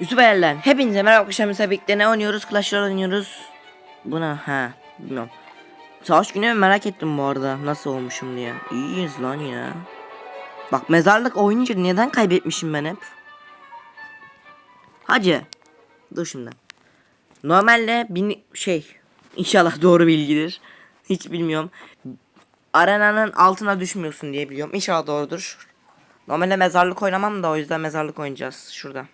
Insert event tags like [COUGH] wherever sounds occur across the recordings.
Yusuf Erlen. Hepinize merhaba arkadaşlar. Birlikte ne oynuyoruz? Clash Royale oynuyoruz. Buna ha bilmiyorum. Savaş günü merak ettim bu arada. Nasıl olmuşum diye. İyiyiz lan yine. Bak mezarlık oynayınca neden kaybetmişim ben hep? Hacı. Dur şimdi. Normalde bin şey inşallah doğru bilgidir. Hiç bilmiyorum. Arenanın altına düşmüyorsun diye biliyorum. İnşallah doğrudur. Normalde mezarlık oynamam da o yüzden mezarlık oynayacağız şurada.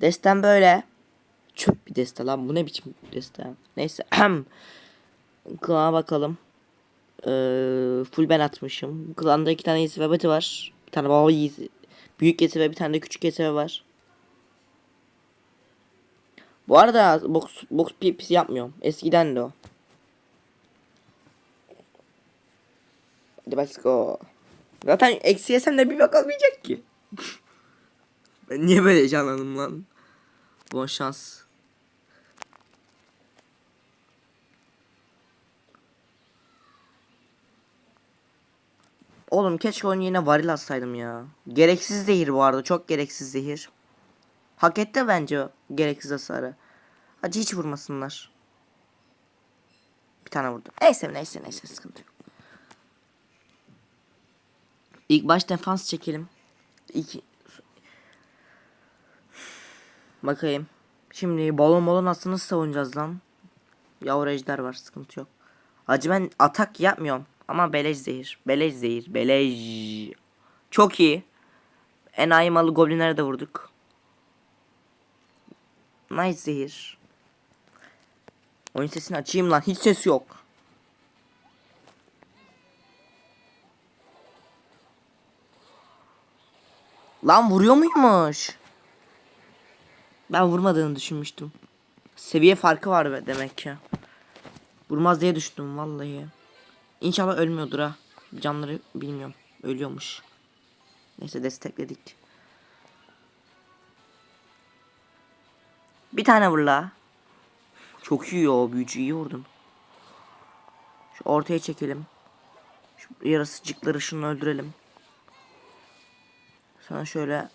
Destem böyle. Çöp bir deste lan. Bu ne biçim deste? Neyse. [CLEARS THROAT] Klana bakalım. Ee, full ben atmışım. Klanda iki tane yesi ve batı var. Bir tane baba yesi. Büyük yesi ve bir tane de küçük yesi var. Bu arada box box pipis yapmıyorum. Eskiden de o. Hadi let's go. Zaten eksi yesem de bir bak ki. [LAUGHS] ben niye böyle heyecanlandım lan? Bon şans. Oğlum keşke onu yine varil atsaydım ya. Gereksiz zehir bu arada. Çok gereksiz zehir. Hak etti bence o gereksiz hasarı. Hadi hiç vurmasınlar. Bir tane vurdu. Neyse neyse neyse sıkıntı yok. İlk baş defans çekelim. İki... Bakayım. Şimdi balon balon nasıl savunacağız lan? Yavru ejder var sıkıntı yok. Acı ben atak yapmıyorum. Ama beleş zehir. Beleş zehir. Beleş. Çok iyi. Enayi malı goblinlere de vurduk. Nice zehir. Oyun sesini açayım lan. Hiç ses yok. Lan vuruyor muymuş? Ben vurmadığını düşünmüştüm. Seviye farkı var demek ki. Vurmaz diye düştüm vallahi. İnşallah ölmüyordur ha. Canları bilmiyorum. Ölüyormuş. Neyse destekledik. Bir tane vur la. Çok iyi o büyücü iyi vurdun. Şu ortaya çekelim. Şu yarasıcıkları şunu öldürelim. Sana şöyle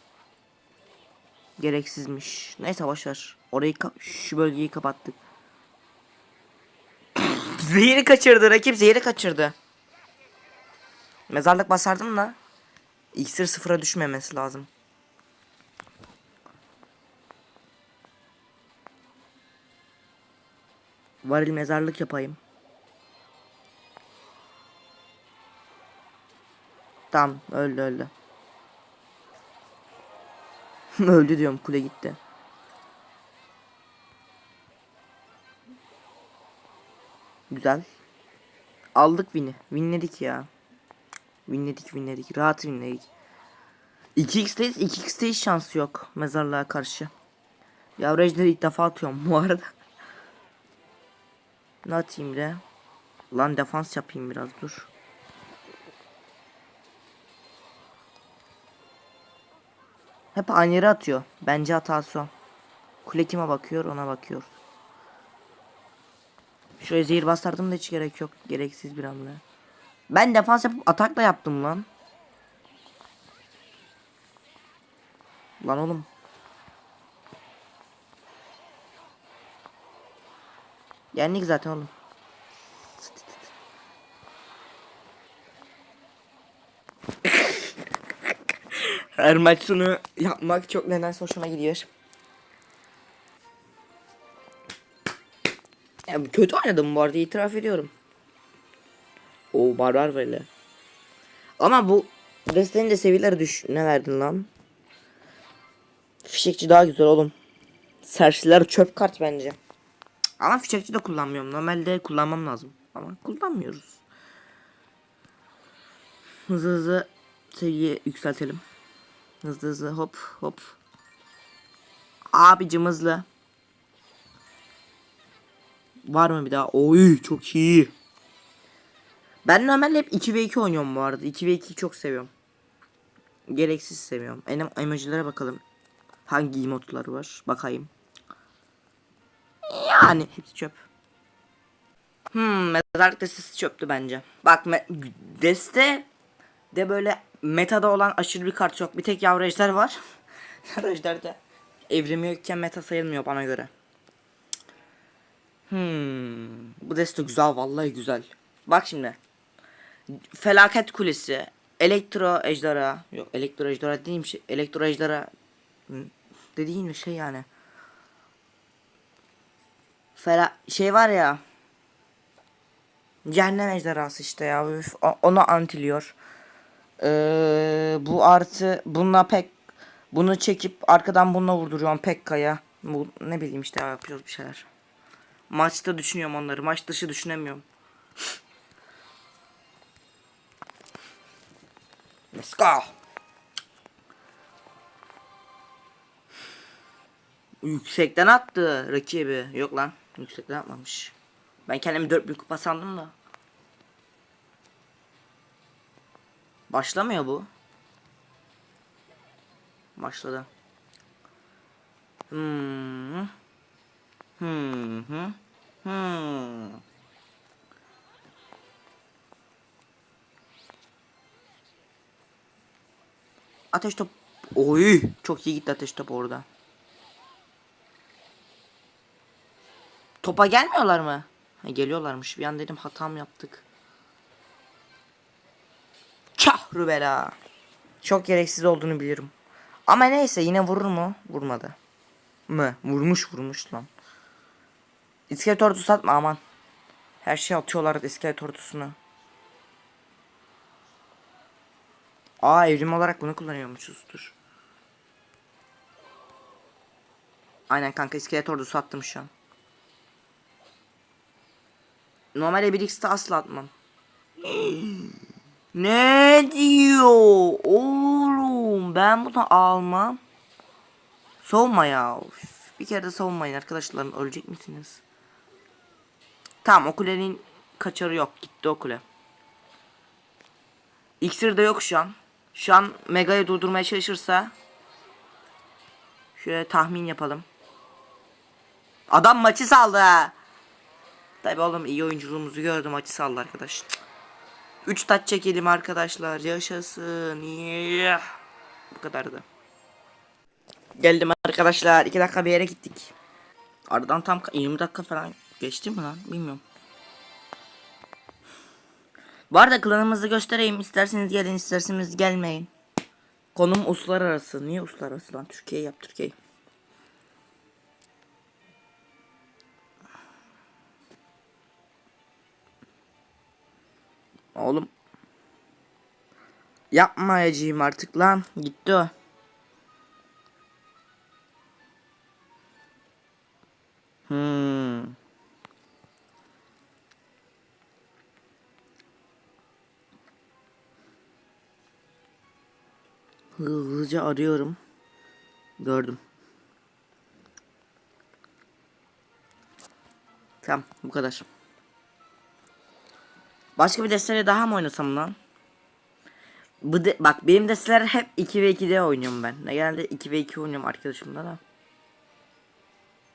gereksizmiş. Neyse boşver. Orayı şu bölgeyi kapattık. [COUGHS] zehiri kaçırdı. Rakip zehiri kaçırdı. Mezarlık basardım da iksir sıfıra düşmemesi lazım. Varil mezarlık yapayım. Tamam öldü öldü. [LAUGHS] öldü diyorum kule gitti. Güzel. Aldık win'i. Winledik ya. Winledik winledik. Rahat winledik. 2x'teyiz. 2x'te hiç şansı yok. Mezarlığa karşı. Yavru ilk defa atıyorum bu arada. Ne atayım de? Lan defans yapayım biraz dur. Hep aynı yere atıyor. Bence hatası o. Kule kime bakıyor ona bakıyor. Şuraya zehir bastırdım da hiç gerek yok. Gereksiz bir hamle. Ben defans yapıp atakla yaptım lan. Lan oğlum. Yendik zaten oğlum. Her maç sonu yapmak çok nedense hoşuma gidiyor. Ya, kötü oynadım bu arada itiraf ediyorum. O barbar böyle. Ama bu destenin de seviyeleri düş ne verdin lan? Fişekçi daha güzel oğlum. Serçiler çöp kart bence. Ama fişekçi de kullanmıyorum. Normalde kullanmam lazım. Ama kullanmıyoruz. Hızlı hızlı seviye yükseltelim. Hızlı hızlı hop hop. Abicim hızlı. Var mı bir daha? Oy çok iyi. Ben normalde hep 2 ve 2 oynuyorum bu arada. 2 ve 2'yi çok seviyorum. Gereksiz seviyorum. En emojilere bakalım. Hangi emotları var? Bakayım. Yani hepsi çöp. Hmm, mezarlık destesi çöptü bence. Bak deste de böyle metada olan aşırı bir kart yok. Bir tek yavru ejder var. [LAUGHS] Ejder'de evrimi yokken meta sayılmıyor bana göre. Hmm, bu deste güzel vallahi güzel. Bak şimdi. Felaket kulesi. Elektro ejderha. Yok elektro ejderha değilmiş. Elektro ejderha hmm, dediğin şey yani. Fela şey var ya. Cehennem ejderhası işte ya. Üf, onu antiliyor. Ee, bu artı bununla pek bunu çekip arkadan bununla vurduruyorum Pekka'ya. Bu ne bileyim işte yapıyoruz bir şeyler. Maçta düşünüyorum onları. Maç dışı düşünemiyorum. Let's go. Yüksekten attı rakibi. Yok lan. Yüksekten atmamış. Ben kendimi 4000 kupa sandım da. Başlamıyor bu. Başladı. Hmm. Hmm. Hmm. Hmm. Ateş top. Oy, çok iyi gitti ateş top orada. Topa gelmiyorlar mı? Ha, geliyorlarmış. Bir an dedim hatam yaptık. Kahru bela. Çok gereksiz olduğunu biliyorum. Ama neyse yine vurur mu? Vurmadı. Mı? Vurmuş vurmuş lan. İskelet ordusu satma aman. Her şey atıyorlar iskelet ordusunu. Aa evrim olarak bunu kullanıyormuşuzdur. Aynen kanka iskelet ordusu attım şu an. Normal Ebirix'te asla atmam. [GASPS] ne diyor? Oğlum ben bunu almam. Soğuma ya. Bir kere de savunmayın arkadaşlarım. Ölecek misiniz? Tamam o kulenin kaçarı yok. Gitti o kule. İksir de yok şu an. Şu an Mega'yı durdurmaya çalışırsa şöyle tahmin yapalım. Adam maçı saldı. Tabi oğlum iyi oyunculuğumuzu gördüm maçı saldı arkadaş. 3 taç çekelim arkadaşlar. Yaşasın. Yeah. Bu kadardı. Geldim arkadaşlar. 2 dakika bir yere gittik. Aradan tam ka- 20 dakika falan geçti mi lan? Bilmiyorum. Bu arada klanımızı göstereyim. İsterseniz gelin, isterseniz gelmeyin. Konum uluslararası. Niye uluslararası lan? Türkiye yap Türkiye. Oğlum. Yapmayacağım artık lan. Gitti o. Hmm. Hızlıca arıyorum. Gördüm. Tamam bu kadar. Başka bir desteleri daha mı oynasam lan? Bu de, bak benim desteler hep 2 ve 2'de oynuyorum ben. Ne genelde 2 ve 2 oynuyorum arkadaşımla da.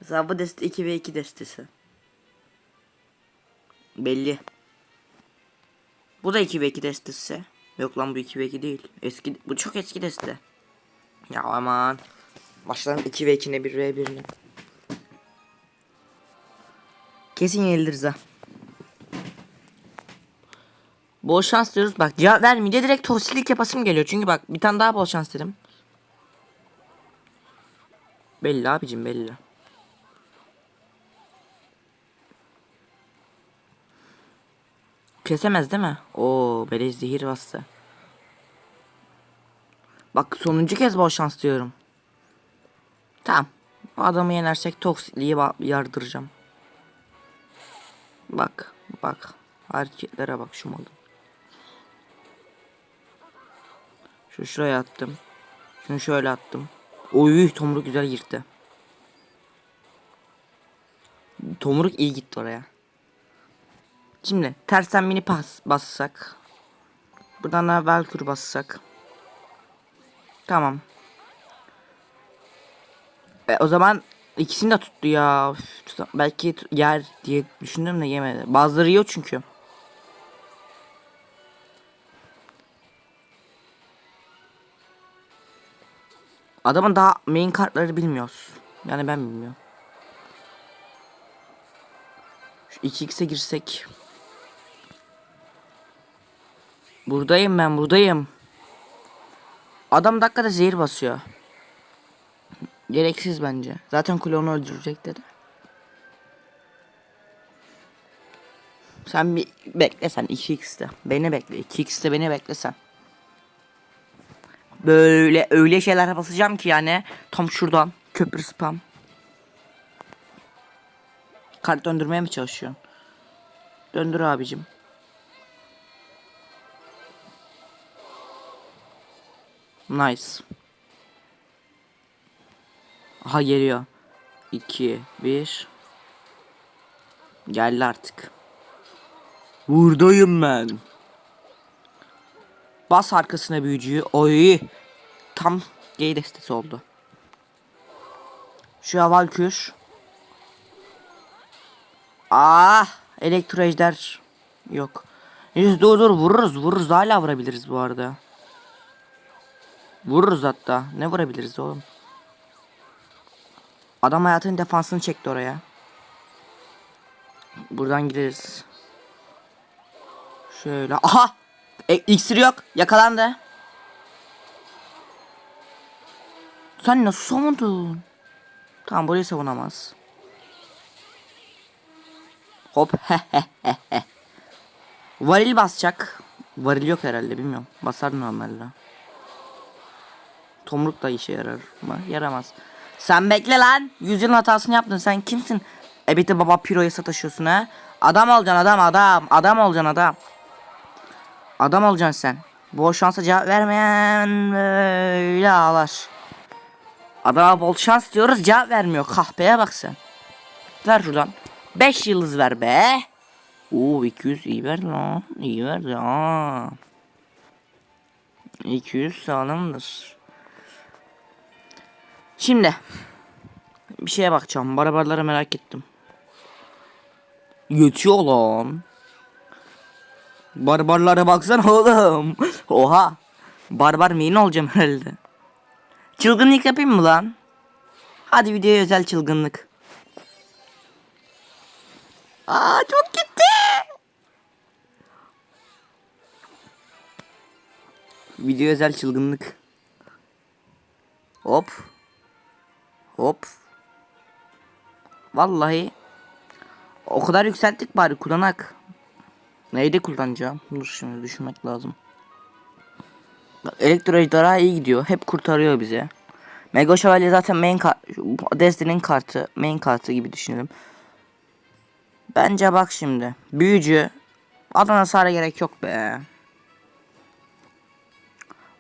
Mesela bu deste 2 ve 2 destesi. Belli. Bu da 2 ve 2 destesi. Yok lan bu 2 ve 2 değil. Eski bu çok eski deste. Ya aman. Başlayalım 2 ve 2'ne 1 ve 1'ne. Kesin yeniliriz ha. Bol şans diyoruz. Bak cevap vermeyince direkt toksilik yapasım geliyor. Çünkü bak bir tane daha bol şans dedim. Belli abicim belli. Kesemez değil mi? Oo beleş zehir bastı. Bak sonuncu kez bol şans diyorum. Tamam. Adamı yenersek toksikliği yardıracağım. Bak. Bak. Hareketlere bak şu malın. Şu şuraya attım. Şunu şöyle attım. Oy tomruk güzel girdi. Tomruk iyi gitti oraya. Şimdi tersten mini pas bassak. Buradan da Valkyrie bassak. Tamam. E, o zaman ikisini de tuttu ya. Üf, belki yer diye düşündüm de yemedi. Bazıları yiyor çünkü. Adamın daha main kartları bilmiyoruz. Yani ben bilmiyorum. Şu 2x'e girsek. Buradayım ben buradayım. Adam dakikada zehir basıyor. Gereksiz bence. Zaten klonu öldürecek dedi. Sen bir bekle sen 2x'te. Beni bekle. 2x'te beni bekle sen. Böyle öyle şeyler basacağım ki yani tam şuradan köprü spam. Kart döndürmeye mi çalışıyorsun? Döndür abicim. Nice. Aha geliyor. 2 1 Geldi artık. Buradayım ben. Bas arkasına büyücüyü. Oy. Tam gay destesi oldu. Şu Valkür. Ah, elektro ejder yok. Yüz dur dur vururuz vururuz hala vurabiliriz bu arada. Vururuz hatta. Ne vurabiliriz oğlum? Adam hayatının defansını çekti oraya. Buradan gideriz. Şöyle. Aha! E, iksir yok. Yakalandı. Sen nasıl savundun? Tamam burayı savunamaz. Hop. [LAUGHS] Varil basacak. Varil yok herhalde bilmiyorum. Basar normalde. Tomruk da işe yarar mı? Yaramaz. Sen bekle lan. Yüzyılın hatasını yaptın. Sen kimsin? Ebete baba piroya sataşıyorsun ha? Adam olacaksın adam adam. Adam olacaksın adam. Adam olacaksın sen. Bol şansa cevap vermeyen böyle ağlar. Adama bol şans diyoruz cevap vermiyor. Kahpeye bak sen. Ver şuradan. 5 yıldız ver be. Oo 200 iyi ver lan. İyi ver ya. 200 sağlamdır. Şimdi bir şeye bakacağım. Barbarları merak ettim. Yetiyor lan. Barbarlara baksana oğlum. [LAUGHS] Oha. Barbar main olacağım herhalde. Çılgınlık yapayım mı lan? Hadi videoya özel çılgınlık. Aa çok gitti. Video özel çılgınlık. Hop. Hop. Vallahi o kadar yükselttik bari kullanak. Neydi kullanacağım? Dur şimdi düşünmek lazım. Elektro ejderha iyi gidiyor. Hep kurtarıyor bize. Mega Şövalye zaten main kart, Destiny'nin kartı, main kartı gibi düşünelim. Bence bak şimdi. Büyücü. Adana hasara gerek yok be.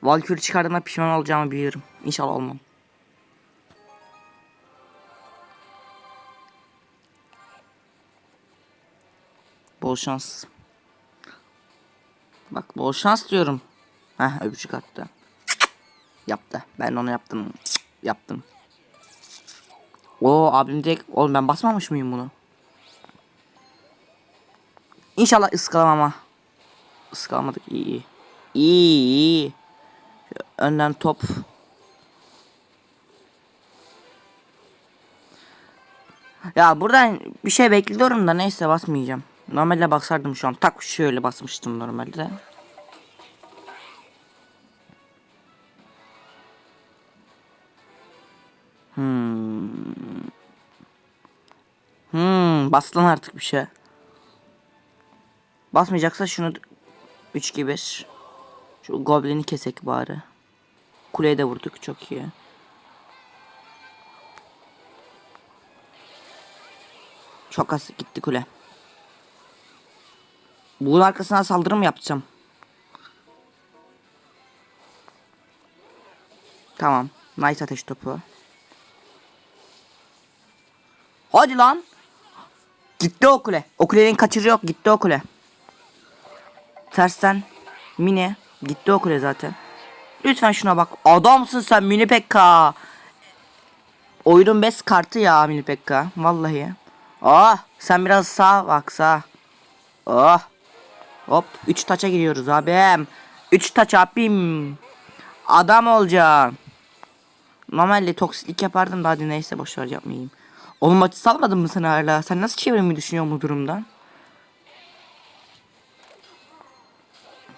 Valkyrie çıkardığımda pişman olacağımı biliyorum. İnşallah olmam. Bol şans. Bak bol şans diyorum. Heh öpücük attı. Yaptı. Ben onu yaptım. Yaptım. Oo abim direkt oğlum ben basmamış mıyım bunu? İnşallah ıskalamama. Iskalamadık iyi iyi. İyi iyi. Önden top. Ya buradan bir şey bekliyorum da neyse basmayacağım. Normalde basardım şu an. Tak şöyle basmıştım normalde. Hmm. Hmm, bas lan artık bir şey. Basmayacaksa şunu 3 gibi Şu goblini kesek bari. Kuleye de vurduk çok iyi. Çok az gitti kule. Bunun arkasına saldırı mı yapacağım? Tamam. Nice ateş topu. Hadi lan. Gitti o kule. O kulenin kaçırı yok. Gitti o kule. Tersten. Mini. Gitti o kule zaten. Lütfen şuna bak. Adamsın sen Mini Pekka. Oyunun best kartı ya Mini Pekka. Vallahi. Ah sen biraz sağ bak sağ. Oh. Hop 3 taça giriyoruz abim. 3 taç abim. Adam olacaksın. Normalde toksiklik yapardım da hadi neyse boşver yapmayayım. Oğlum maçı salmadın mı sen hala? Sen nasıl çevirmeyi düşünüyorsun bu durumdan?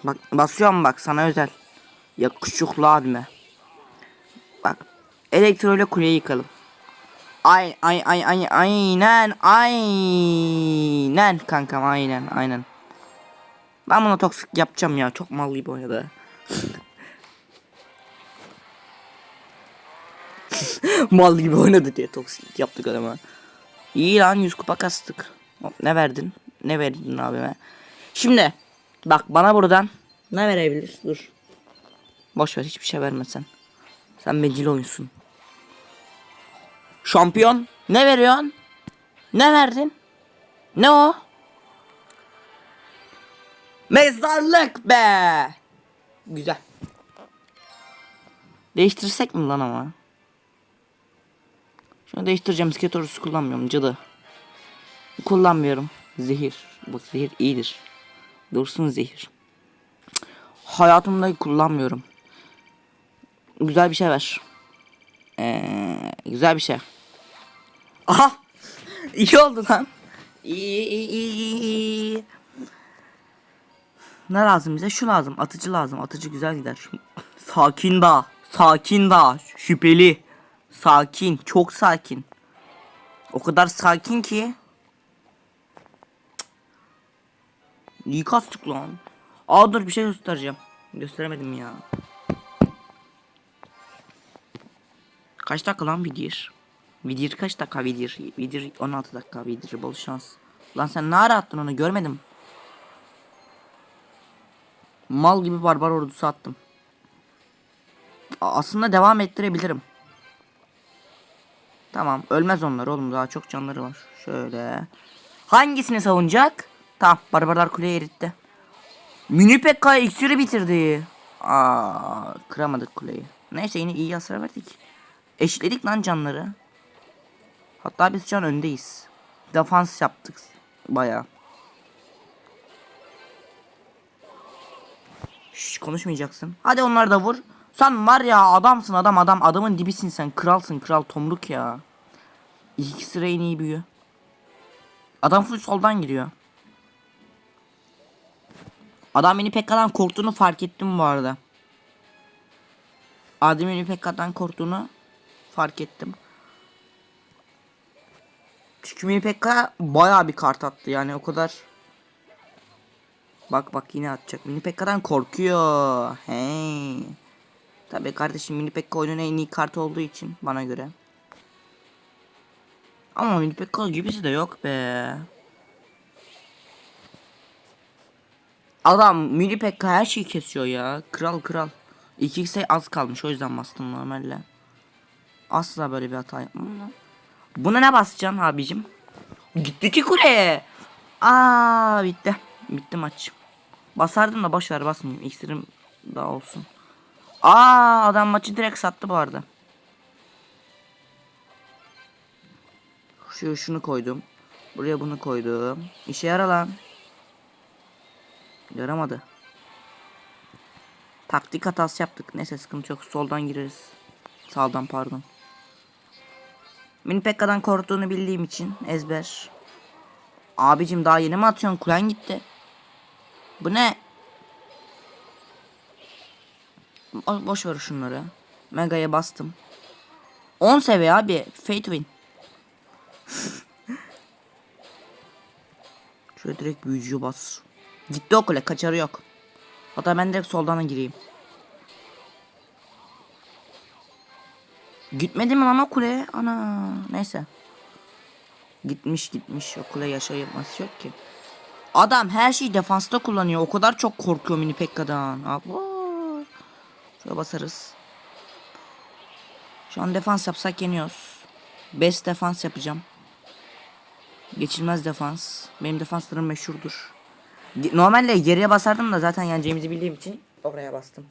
Bak basıyorum bak sana özel. Yakışıklı abime. Bak elektro ile kuleyi yıkalım. Ay ay ay ay aynen aynen kankam aynen aynen. Ben buna toksik yapacağım ya çok mal gibi oynadı. mal gibi oynadı diye toksik yaptık adama. İyi lan 100 kupa kastık. Ne verdin? Ne verdin abime? Şimdi bak bana buradan ne verebilir? Dur. Boş ver hiçbir şey vermesen. Sen bencil oyunsun. Şampiyon. Ne veriyorsun? Ne verdin? Ne o? Mezarlık be. Güzel. Değiştirsek mi lan ama? Şunu değiştireceğim. Sketorusu kullanmıyorum. Cadı. Kullanmıyorum. Zehir. Bak zehir iyidir. Dursun zehir. Hayatımda kullanmıyorum. Güzel bir şey ver. Ee, güzel bir şey. Aha! [LAUGHS] İyi oldu lan. İyi iyi iyi iyi. Ne lazım bize? Şu lazım. Atıcı lazım. Atıcı güzel gider. [LAUGHS] Sakin da. Sakin da. Şüpheli. Sakin. Çok sakin. O kadar sakin ki. İyi kastık lan. Aa dur bir şey göstereceğim. Gösteremedim ya. Kaç dakika lan Vidir? Vidir kaç dakika Vidir? Vidir 16 dakika Vidir bol şans. Lan sen ne ara attın onu görmedim. Mal gibi barbar ordusu attım. Aslında devam ettirebilirim. Tamam ölmez onlar oğlum daha çok canları var. Şöyle. Hangisini savunacak? Tamam barbarlar kuleyi eritti. Mini Pekka iksiri bitirdi. Aa, kıramadık kuleyi. Neyse yine iyi hasar verdik. Eşitledik lan canları. Hatta biz şu an öndeyiz. Defans yaptık bayağı. Konuşmayacaksın. Hadi onlar da vur. Sen var ya adamsın adam adam adamın dibisin sen kralsın kral tomruk ya. İki sıra en iyi büyü. Adam full soldan gidiyor. Adam beni Pekka'dan korktuğunu fark ettim bu arada. Adem beni Pekka'dan korktuğunu fark ettim. Çünkü Mini Pekka bayağı bir kart attı yani o kadar. Bak bak yine atacak. Mini Pekka'dan korkuyor. Hey. Tabii kardeşim Mini Pekka oyunun en iyi kartı olduğu için bana göre. Ama Mini Pekka gibisi de yok be. Adam Mini Pekka her şeyi kesiyor ya. Kral kral. 2x'e az kalmış o yüzden bastım normalde. Asla böyle bir hata yapmam da. Buna ne basacaksın abicim? Gitti ki kuleye. Aa bitti. Bitti maç. Basardım da boş ver basmayayım. İksirim daha olsun. Aa adam maçı direkt sattı bu arada. Şu şunu koydum. Buraya bunu koydum. İşe yara lan. Yaramadı. Taktik hatası yaptık. Neyse sıkıntı yok. Soldan gireriz. Sağdan pardon. Mini Pekka'dan korktuğunu bildiğim için ezber. Abicim daha yeni mi atıyorsun? Kulen gitti. Bu ne? Bo- boş ver şunları. Mega'ya bastım. 10 seviye abi. Fate win. [LAUGHS] Şöyle direkt büyücüyü bas. Gitti o kule. Kaçarı yok. Hatta ben direkt soldan da gireyim. Gitmedi mi lan o kule? Ana neyse. Gitmiş gitmiş. O kule yaşayılması yok ki. Adam her şeyi defansta kullanıyor. O kadar çok korkuyor mini Pekka'dan. Şöyle basarız. Şu an defans yapsak yeniyoruz. Best defans yapacağım. Geçilmez defans. Benim defanslarım meşhurdur. Normalde geriye basardım da zaten yeneceğimizi bildiğim için oraya bastım.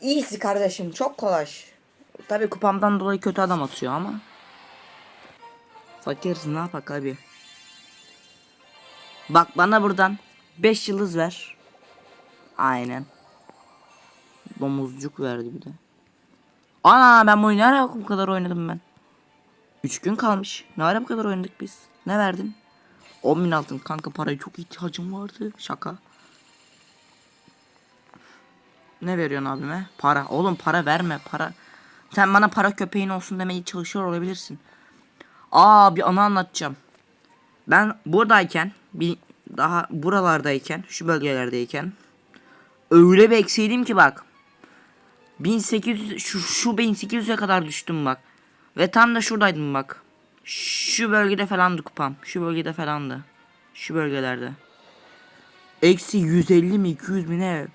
İyisi kardeşim çok kolay. Tabi kupamdan dolayı kötü adam atıyor ama. Fakiriz ne yapak abi. Bak bana buradan 5 yıldız ver. Aynen. Domuzcuk verdi bir de. Ana ben bu oyunu bu kadar oynadım ben. 3 gün kalmış. Ne ara bu kadar oynadık biz? Ne verdin? 10 bin altın. Kanka paraya çok ihtiyacım vardı. Şaka. Ne veriyorsun abime? Para. Oğlum para verme. Para. Sen bana para köpeğin olsun demeye çalışıyor olabilirsin. Aa bir anı anlatacağım. Ben buradayken bir daha buralardayken şu bölgelerdeyken öyle bir eksiydim ki bak 1800 şu, şu 1800'e kadar düştüm bak. Ve tam da şuradaydım bak. Şu bölgede falandı kupam. Şu bölgede falandı. Şu bölgelerde. Eksi 150 mi 200 mi ne?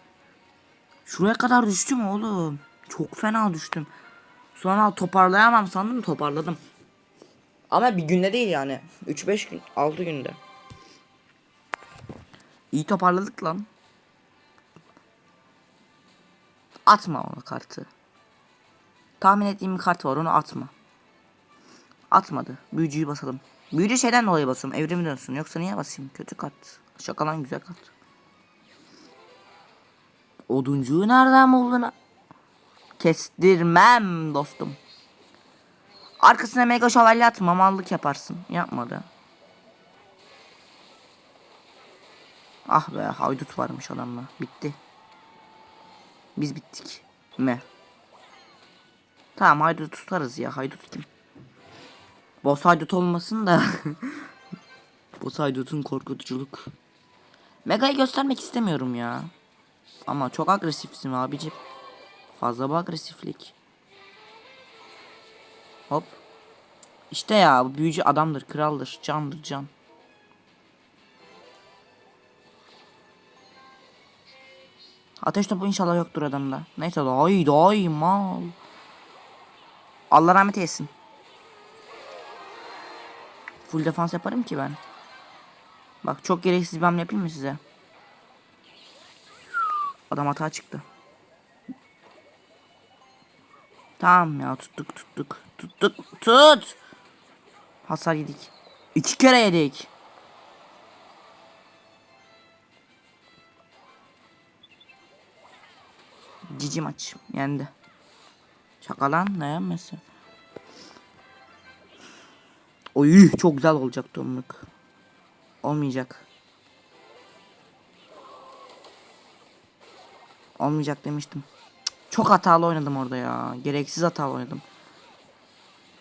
Şuraya kadar düştüm oğlum. Çok fena düştüm. Sonra toparlayamam sandım toparladım. Ama bir günde değil yani. 3-5 gün 6 günde. İyi toparladık lan. Atma ona kartı. Tahmin ettiğim bir kart var onu atma. Atmadı. Büyücüyü basalım. Büyücü şeyden dolayı basıyorum. Evrimi dönsün. Yoksa niye basayım? Kötü kart. Şakalan güzel kart. Oduncuyu nereden buldun? Kestirmem dostum. Arkasına mega şövalye atma. Mallık yaparsın. Yapmadı. Ah be haydut varmış adamla. Bitti. Biz bittik. Mi? Tamam haydut tutarız ya. Haydut kim? Boss haydut olmasın da. [LAUGHS] Boss haydutun korkutuculuk. Mega'yı göstermek istemiyorum ya. Ama çok agresifsin abicim. Fazla bu agresiflik. Hop. İşte ya bu büyücü adamdır, kraldır, candır, can. Ateş topu inşallah yoktur adamda. Neyse daha iyi mal. Allah rahmet eylesin. Full defans yaparım ki ben. Bak çok gereksiz bir hamle yapayım mı size? Adam hata çıktı. Tamam ya tuttuk tuttuk. Tuttuk tut. Hasar yedik. İki kere yedik. Cici maç yendi. Şaka lan ne yenmesi. Oy çok güzel olacak donluk. Olmayacak. Olmayacak demiştim. Çok hatalı oynadım orada ya. Gereksiz hatalı oynadım.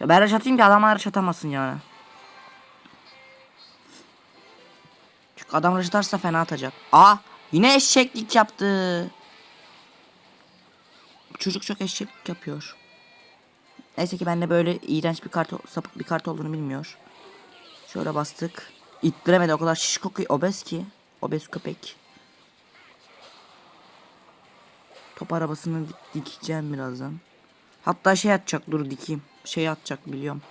Ya ben rush atayım ki adamlar rush atamasın yani. Çünkü adam rush atarsa fena atacak. Aa yine eşeklik yaptı. Çocuk çok eşeklik yapıyor. Neyse ki bende böyle iğrenç bir kart, sapık bir kart olduğunu bilmiyor. Şöyle bastık. İttiremedi o kadar şişko ki obez ki. Obez köpek. Top arabasını dik- dikeceğim birazdan. Hatta şey atacak dur dikeyim. Şey atacak biliyorum.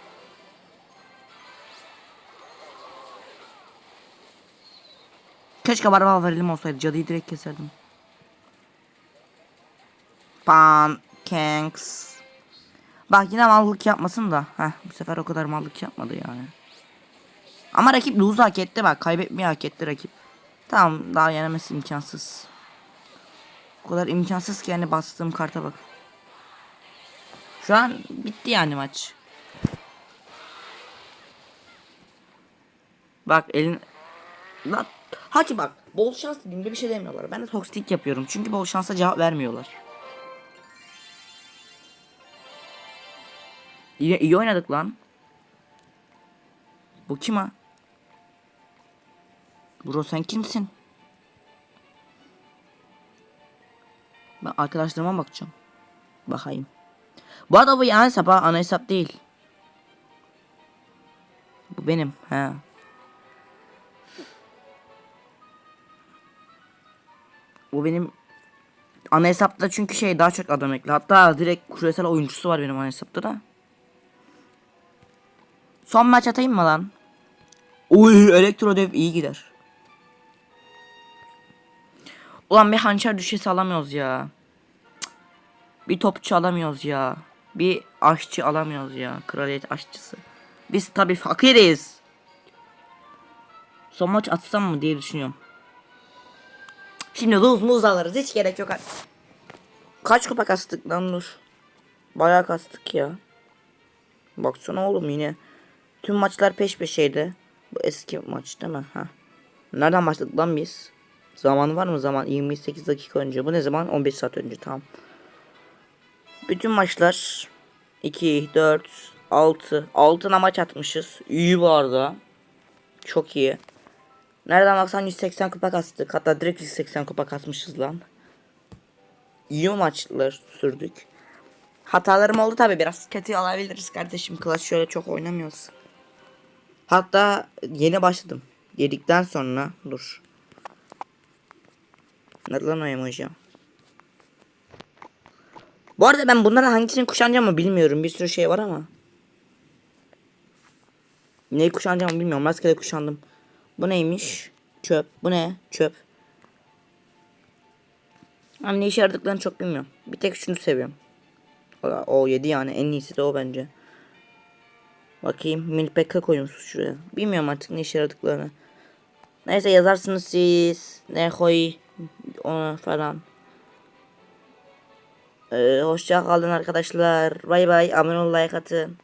Keşke barba verelim olsaydı. Cadıyı direkt keserdim. Pancakes. Bak yine mallık yapmasın da. Heh, bu sefer o kadar mallık yapmadı yani. Ama rakip lose hak etti bak. Kaybetmeyi hak etti rakip. Tamam daha yenemesi imkansız. O kadar imkansız ki yani bastığım karta bak. Şu an bitti yani maç. Bak elin... Lan hadi bak bol şans dediğimde bir şey demiyorlar. Ben de toksik yapıyorum. Çünkü bol şansa cevap vermiyorlar. İyi, iyi oynadık lan. Bu kim ha? Bro sen kimsin? Ben arkadaşlarıma bakacağım. Bakayım. Bu arada bu ana hesap. Ana hesap değil. Bu benim. He. Bu benim ana hesapta çünkü şey daha çok adam ekli. Hatta direkt küresel oyuncusu var benim ana hesapta da. Son maç atayım mı lan? Uy elektro dev iyi gider. Ulan bir hançer düşesi alamıyoruz ya. Cık. Bir topçu alamıyoruz ya. Bir aşçı alamıyoruz ya. Kraliyet aşçısı. Biz tabi fakiriz. Son maç atsam mı diye düşünüyorum. Şimdi lose muz alırız. Hiç gerek yok. Kaç kupa kastık lan dur. Bayağı kastık ya. Baksana oğlum yine. Tüm maçlar peş peşeydi. Bu eski maç değil mi? Ha. Nereden başladık lan biz? Zaman var mı zaman? 28 dakika önce. Bu ne zaman? 15 saat önce. Tamam. Bütün maçlar 2, 4, 6. 6'na maç atmışız. İyi bu arada. Çok iyi. Nereden baksan 180 kupa kastık. Hatta direkt 180 kupa kasmışız lan. İyi maçlar sürdük. Hatalarım oldu tabi biraz kötü olabiliriz kardeşim. Clash şöyle çok oynamıyoruz. Hatta yeni başladım. Yedikten sonra dur. Nerede lan emoji? Bu arada ben bunların hangisini kuşanacağımı bilmiyorum. Bir sürü şey var ama. Neyi kuşanacağımı bilmiyorum. Rastgele kuşandım. Bu neymiş? Çöp. Bu ne? Çöp. Ama ne işe yaradıklarını çok bilmiyorum. Bir tek şunu seviyorum. O, o 7 yani en iyisi de o bence. Bakayım Milpekka koymuş şuraya. Bilmiyorum artık ne işe yaradıklarını. Neyse yazarsınız siz. Ne koy onu falan. Ee, hoşça kalın arkadaşlar. Bay bay. Abone ol like atın.